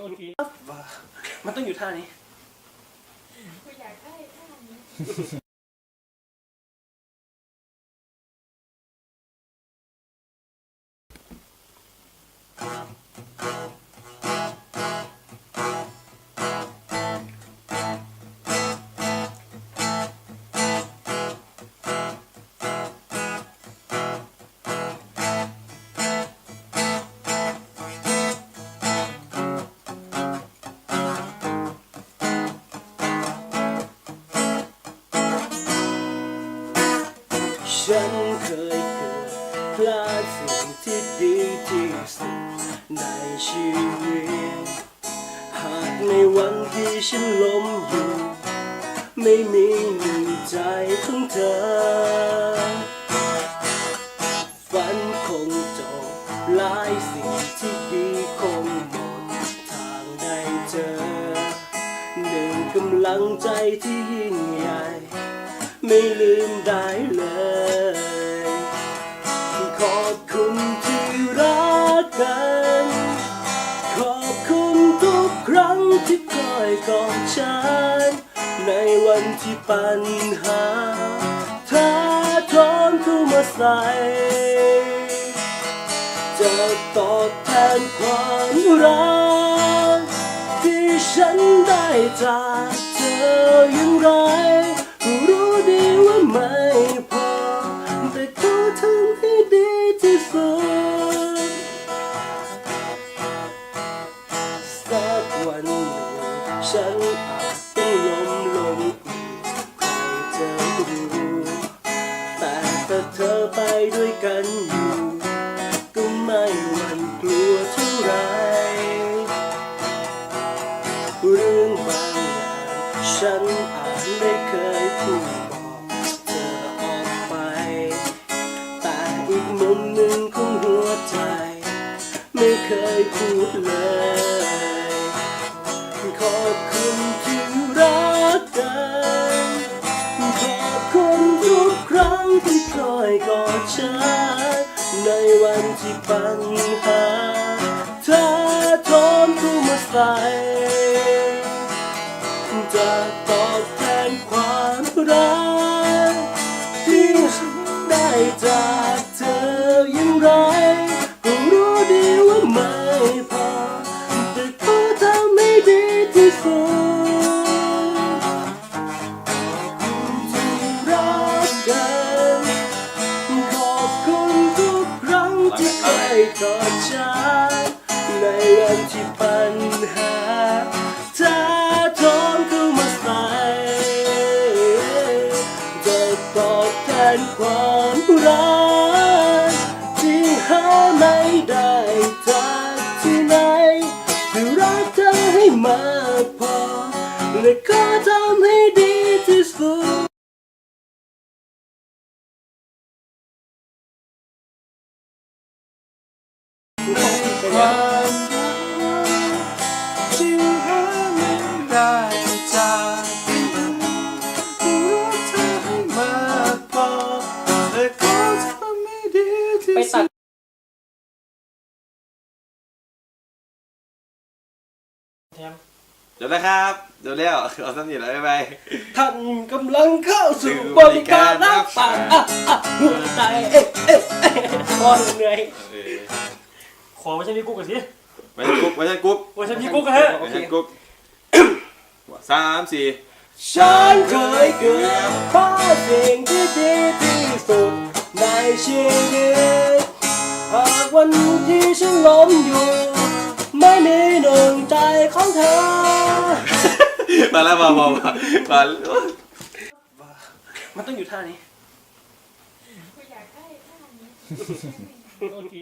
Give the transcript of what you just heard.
โอเคมันต้องอยู่ท่านี้ กูอยากได้ท่านี้ ฉันเคยเกิดพลาดสิ่งที่ดีที่สุดในชีวิต หากในวันที่ฉันล้มอยู่ ไม่มีหนึ่งใจของเธอ ฝันคงจบหลายสิ่งที่ดีคงหมดทางได้เจอ หนึ่งกำลังใจที่ยิ่งใหญ่ ไม่ลืมได้เลย ขอบคุณที่รักกัน ขอบคุณทุกครั้งที่คอยกอดฉัน ในวันที่ปัญหาท้าทอนเข้ามาใส่จะตอบแทนความรัก ที่ฉันได้จากเธออย่างไร วันหนึ่งฉันอาจต้องล้มลงอีกใครจะรู้แต่ถ้าเธอไปด้วยกันอยู่ก็ไม่หวั่นกลัวเท่าไรเรื่องบางอย่างฉันอาจไม่เคยพูดบอกเธอออกไป แต่อีกมุมหนึ่งของหัวใจ ไม่เคยพูดเลย นวันที่ปัญหาเธอทอนเข้ามาใส่จะตอบแทนความรัก กอดฉันในวันที่ปัญหาท้าทอนเข้ามาใส่จะตอบแทนความรักที่หาไม่ได้จากที่ไหนที่รักเธอให้มากพอและก็ทำให้ดีที่สุด ความรักที่หาไม่ได้จากที่ไหนรู้เธอให้มากพอแต่ก็ทำให้ดีที่ไปตัสุดดแทมเดี๋ยวนะครับเดี๋ยวเร็วเอาสนิทแล้วบ๊ายบายท่านกำลังเข้าสู่บริการรับฝากอะอะหัวใจเอ๊ะเอ๊ะเอ๊ะพอเหนื่อย เออขอไว้ใช่พี่กุ๊กก่อนสิไม่ใช่กุ๊กไม่ใช่กุ๊กไว้ใช่พี่กุ๊กกันฮะไม่ใช่กุ๊กสามสี่ฉันเคยเกือบพลาดสิ่งที่ดีที่สุดในชีวิต หากวันที่ฉันล้มอยู่ ไม่มีหนึ่งใจของเธอ มาแล้วมามามามามันต้องอยู่ท่านี้กูอยากได้ท่านี้โอเค